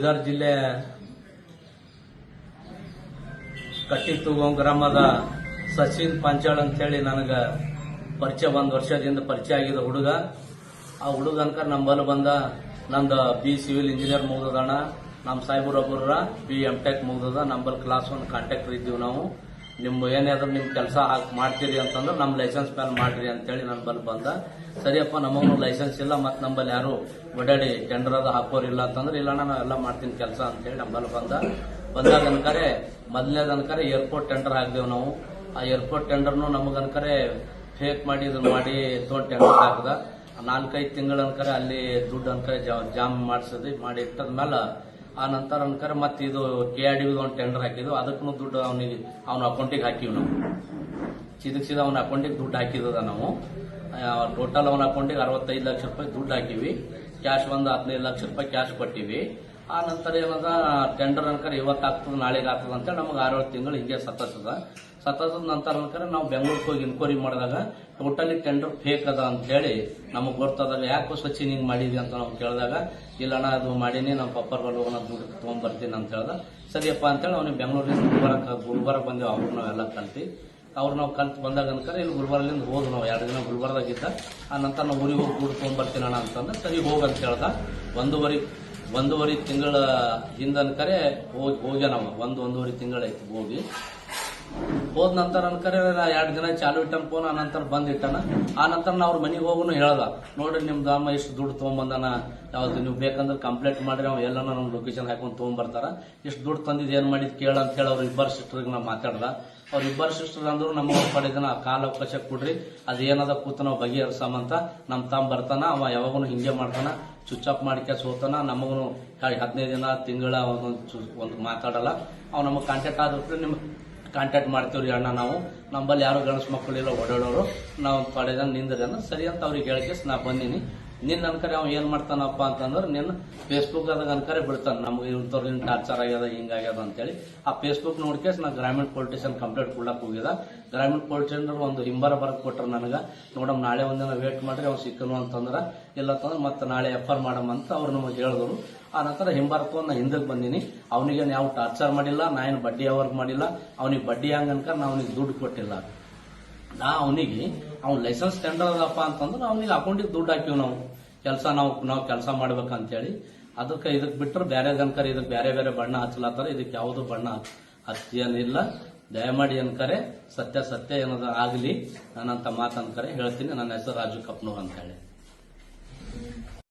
ಬೀದರ್ ಜಿಲ್ಲೆ ಕಟ್ಟಿತುಗೋ ಗ್ರಾಮದ ಸಚಿನ್ ಪಂಚಾಳ್ ಅಂತೇಳಿ ನನಗೆ ಪರಿಚಯ ಒಂದು ವರ್ಷದಿಂದ ಪರಿಚಯ ಆಗಿದ ಹುಡುಗ. ಆ ಹುಡುಗ ಅನ್ಕ ನಂಬಲ್ಲಿ ಬಂದ. ನಂದು ಬಿ ಸಿವಿಲ್ ಇಂಜಿನಿಯರ್ ಮುಗ್ದದಣ್ಣ. ನಮ್ಮ ಸಾಹೇಬ್ರೊಬ್ಬರ ಬಿ ಎಂ ಟೆಕ್ ಮುಗ್ದದ. ನಂಬಲ್ ಕ್ಲಾಸ್ ಒನ್ ಕಾಂಟ್ಯಾಕ್ಟರ್ ಇದ್ದೀವಿ ನಾವು. ನಿಮ್ಮ ಏನಾದ್ರು ನಿಮ್ಮ ಕೆಲಸ ಹಾಕಿ ಮಾಡ್ತೀರಿ ಅಂತಂದ್ರೆ ನಮ್ಮ ಲೈಸೆನ್ಸ್ ಮೇಲೆ ಮಾಡ್ರಿ ಅಂತೇಳಿ ನನ್ನ ಬಲ್ಲಿ ಬಂದ. ಸರಿಯಪ್ಪ, ನಮಗೂ ಲೈಸೆನ್ಸ್ ಇಲ್ಲ ಮತ್ತು ನಮ್ಮಲ್ಲಿ ಯಾರು ಓಡಾಡಿ ಟೆಂಡರ್ ಅದು ಹಾಕೋರಿಲ್ಲ ಅಂತಂದ್ರೆ, ಇಲ್ಲ ನಾನು ಎಲ್ಲ ಮಾಡ್ತೀನಿ ಕೆಲಸ ಅಂತೇಳಿ ನಮ್ಮಲ್ಲಿ ಬಂದ. ಬಂದಾಗ ಅನ್ಕರೆ, ಮೊದಲನೇದು ಅನ್ಕರೆ ಏರ್ಪೋರ್ಟ್ ಟೆಂಡರ್ ಹಾಕ್ದೇವು ನಾವು. ಆ ಏರ್ಪೋರ್ಟ್ ಟೆಂಡರ್ನು ನಮಗನ್ಕರೆ ಫೇಕ್ ಮಾಡಿ ಇದನ್ನ ಮಾಡಿ ತೋಟ ಟೆಂಡರ್ ಹಾಕ್ದ. ನಾಲ್ಕೈದು ತಿಂಗಳ ಅನ್ಕರೆ ಅಲ್ಲಿ ದುಡ್ಡು ಅನ್ಕರೆ ಜಾಮ್ ಮಾಡಿಸಿದ್ವಿ ಮಾಡಿ ಇಟ್ಟದ್ಮೇಲೆ ಆ ನಂತರ ಅನ್ಕರೆ ಮತ್ತೆ ಇದು ಕೆ ಆರ್ ಡಿ ಒಂದು ಟೆಂಡರ್ ಹಾಕಿದ್ವು. ಅದಕ್ಕೂ ದುಡ್ಡು ಅವನಿಗೆ, ಅವನ ಅಕೌಂಟಿಗೆ ಹಾಕಿವಿ ನಾವು. ಚಿದಕ್ ಸೀದಾ ಅವನ ಅಕೌಂಟಿಗೆ ದುಡ್ಡು ಹಾಕಿದ ನಾವು. ಟೋಟಲ್ ಅವನ ಅಕೌಂಟಿಗೆ ಅರವತ್ತೈದು ಲಕ್ಷ ರೂಪಾಯಿ ದುಡ್ಡು ಹಾಕಿವಿ. ಕ್ಯಾಶ್ ಒಂದು ಹದಿನೈದು ಲಕ್ಷ ರೂಪಾಯಿ ಕ್ಯಾಶ್ ಕೊಟ್ಟಿವಿ. ಆ ನಂತರ ಏನದ ಟೆಂಡರ್ ಅನ್ಕರ ಇವತ್ತು ಆಗ್ತದ ನಾಳೆಗೆ ಆಗ್ತದೆ ಅಂತೇಳಿ ನಮಗೆ ಆರೇಳು ತಿಂಗಳು ಹಿಂಗೆ ಸತ್ತದ ಸತ್ತದ ನಂತರ ನಾವು ಬೆಂಗಳೂರಿಗೆ ಹೋಗಿ ಇನ್ಕ್ವೈರಿ ಮಾಡಿದಾಗ ಟೋಟಲಿ ಟೆಂಡರ್ ಫೇಕ್ ಅದ ಅಂತ ಹೇಳಿ, ನಮಗೆ ಗೊತ್ತದಾಗ ಯಾಕೆ ಸಚಿನ್ ಹಿಂಗ್ ಮಾಡಿದ್ವಿ ಅಂತ ನಾವು ಕೇಳಿದಾಗ ಇಲ್ಲ ಅಣ್ಣ ಅದು ಮಾಡೀನಿ ನಮ್ಮ ಪಪ್ಪರ್ ಹೋಗೋಣ ದುಡ್ಡು ತೊಗೊಂಡ್ಬರ್ತೀನಿ ಅಂತ ಹೇಳ್ದ. ಸರಿಯಪ್ಪ ಅಂತೇಳಿ ಅವ್ನಿಗೆ ಬೆಂಗಳೂರಿಂದ ಗುಲ್ಬರ್ಗ ಗುಲ್ಬರ್ಗ ಬಂದೇವು, ಅವ್ರು ನಾವೆಲ್ಲ ಕಲ್ತಿ. ಅವ್ರು ನಾವು ಕಲ್ತು ಬಂದಾಗ ಅನ್ಕರ ಇಲ್ಲಿ ಗುಲ್ಬರ್ಗಲಿಂದ ಹೋದ್ ನಾವು, ಎರಡು ದಿನ ಗುಲ್ಬರ್ದಾಗಿದ್ದ ಆ ನಂತರ ನಾವು ಊರಿಗೆ ಹೋಗಿ ದುಡ್ಡು ಅಣ್ಣ ಅಂತಂದ್ರೆ ಸರಿ ಹೋಗ್ ಅಂತ ಹೇಳ್ದ. ಒಂದೂವರೆ ಒಂದೂವರೆ ತಿಂಗಳ ಹಿಂದನ್ಕರೆ ಹೋಗಿ, ಹೋಗ್ಯ ನಾವು, ಒಂದು, ಒಂದೂವರೆ ತಿಂಗಳಾಯ್ತು ಹೋಗಿ. ಹೋದ ನಂತರ ಅನ್ಕರೆ ಎರಡು ದಿನ ಚಾಲು ಇಟ್ಟನ್ ಫೋನ್, ಆ ನಂತರ ಬಂದ್ ಇಟ್ಟನ. ಆ ನಂತರ ನಾ ಅವ್ರ ಮನೆಗೆ ಹೋಗುನು ಹೇಳ್ದ. ನೋಡ್ರಿ, ನಿಮ್ದು ಅಮ್ಮ ಇಷ್ಟು ದುಡ್ಡು ತೊಗೊಂಬಂದಾನ. ಯಾವ್ದು ನೀವು ಬೇಕಂದ್ರೆ ಕಂಪ್ಲೇಂಟ್ ಮಾಡ್ರಿ, ಅವ್ ಎಲ್ಲ ನಮ್ಮ ಲೊಕೇಶನ್ ಹಾಕೊಂಡು ತೊಗೊಂಬರ್ತಾರ. ಇಷ್ಟು ದುಡ್ಡು ತಂದಿದ್ದು ಏನು ಮಾಡಿದ್ ಕೇಳ ಅಂತ ಹೇಳಿ ಅವ್ರ ಇಬ್ಬರು ಸಿಸ್ಟರ್ಗೆ ನಾ ಮಾತಾಡ್ದ. ಅವ್ರ ಇಬ್ಬರು ಸಿಸ್ಟರ್ ಅಂದ್ರು ನಮ್ಮ ಪಡೆದನ ಕಾಲ ಅವಕಾಶ ಕೊಡ್ರಿ ಅದು ಏನದ ಕೂತ ನಾವು ಬಗೆಹರಿಸಮಂತ ನಮ್ಮ ತಾಮ್ ಬರ್ತಾನ. ಅವ ಯಾವಾಗೂ ಹಿಂಗೆ ಮಾಡ್ತಾನ. ಸ್ವಿಚ್ ಆಫ್ ಮಾಡಿಕೆ ಹೋಗ್ತಾನ. ನಮಗೂ ಹದಿನೈದು ದಿನ, ತಿಂಗಳ ಒಂದೊಂದು ಒಂದು ಮಾತಾಡಲ್ಲ. ಅವ್ ನಮಗೆ ಕಾಂಟ್ಯಾಕ್ಟ್ ಆದ್ರೆ ನಿಮ್ ಕಾಂಟ್ಯಾಕ್ಟ್ ಮಾಡ್ತೀವ್ರಿ ಅಣ್ಣ ನಾವು. ನಮ್ಮಲ್ಲಿ ಯಾರು ಗಣಸು ಮಕ್ಕಳಿಲ್ಲ ಓಡಾಡೋರು, ನಾವು ಪಡೆದ ನಿಂದ್ರಿ ಅಂದ್ರೆ ಸರಿ ಅಂತ ಅವ್ರಿಗೆ ಹೇಳಿಕೆ ನಾ ಬಂದೀನಿ. ನಿನ್ನ ಅನ್ಕರೆ ಅವ್ ಏನ್ ಮಾಡ್ತಾನಪ್ಪ ಅಂತಂದ್ರೆ ನಿನ್ನ ಫೇಸ್ಬುಕ್ ಅದಾಗ ಅನ್ಕರೆ ಬಿಡ್ತಾನೆ, ನಮ್ಗೆ ಇಂಥವ್ರು ಟಾರ್ಚರ್ ಆಗ್ಯದ ಹಿಂಗಾಗ್ಯದ ಅಂತೇಳಿ. ಆ ಫೇಸ್ಬುಕ್ ನೋಡ್ಕೇಸ್ ನಾ ಗ್ರಾಮೀಣ ಪೊಲೀಸ್ ಸ್ಟೇಷನ್ ಕಂಪ್ಲೇಂಟ್ ಕೊಡಕ್ ಹೋಗಿದ. ಗ್ರಾಮೀಣ ಪೊಲೀಸ್ ಒಂದು ಹಿಂಬರ ಬರಕ್ ಕೊಟ್ರ ನನಗ. ನೋಡಮ್ ನಾಳೆ ಒಂದಿನ ವೇಟ್ ಮಾಡ್ರಿ ಅವ್ನು ಸಿಕ್ಕನು ಅಂತಂದ್ರ, ಇಲ್ಲ ಅಂತಂದ್ರೆ ಮತ್ತೆ ನಾಳೆ ಎಫರ್ ಮಾಡಮ್ ಅಂತ ಅವ್ರು ನಮಗೆ ಹೇಳಿದ್ರು ಆ ನಂತರ ಹಿಂಬಾರ ತಗೊಂಡ್ ನಾ ಹಿಂದಕ್ಕೆ ಬಂದೀನಿ. ಅವನಿಗೆ ಯಾವ ಟಾರ್ಚರ್ ಮಾಡಿಲ್ಲ, ನಾ ಏನು ಬಡ್ಡಿ ಅವರ್ಗ್ ಮಾಡಿಲ್ಲ, ಅವನಿಗೆ ಬಡ್ಡಿ ಹಂಗ ಅನ್ಕ ನಾ ಅವನಿಗೆ ದುಡ್ಡು ಕೊಟ್ಟಿಲ್ಲ. ನಾ ಅವನಿಗೆ, ಅವ್ನ ಲೈಸೆನ್ಸ್ ಟೆಂಡರ್ ಅದಪ್ಪ ಅಂತಂದ್ರೆ ಅವನಿಗೆ ಅಕೌಂಟಿಗೆ ದುಡ್ಡು ಹಾಕಿವ್ ನಾವು. ಕೆಲಸ ನಾವು ನಾವು ಕೆಲಸ ಮಾಡ್ಬೇಕಂತೇಳಿ. ಅದಕ್ಕೆ ಇದಕ್ಕೆ ಬಿಟ್ಟರೆ ಬೇರೆ ಜನಕರ ಇದಕ್ಕೆ ಬೇರೆ ಬೇರೆ ಬಣ್ಣ ಹಚ್ಚಲತ್ತಾರ. ಇದಕ್ಕೆ ಯಾವುದು ಬಣ್ಣ ಹಚ್ಚೇನಿಲ್ಲ. ದಯಮಾಡಿ ಅನ್ಕರೆ, ಸತ್ಯ ಸತ್ಯ ಏನದ ಆಗಲಿ. ನಾನಂತ ಮಾತನ್ಕರೆ, ಹೇಳ್ತೀನಿ. ನನ್ನ ಹೆಸರು ರಾಜು ಕಪ್ನೂರ್ ಅಂತ ಹೇಳಿ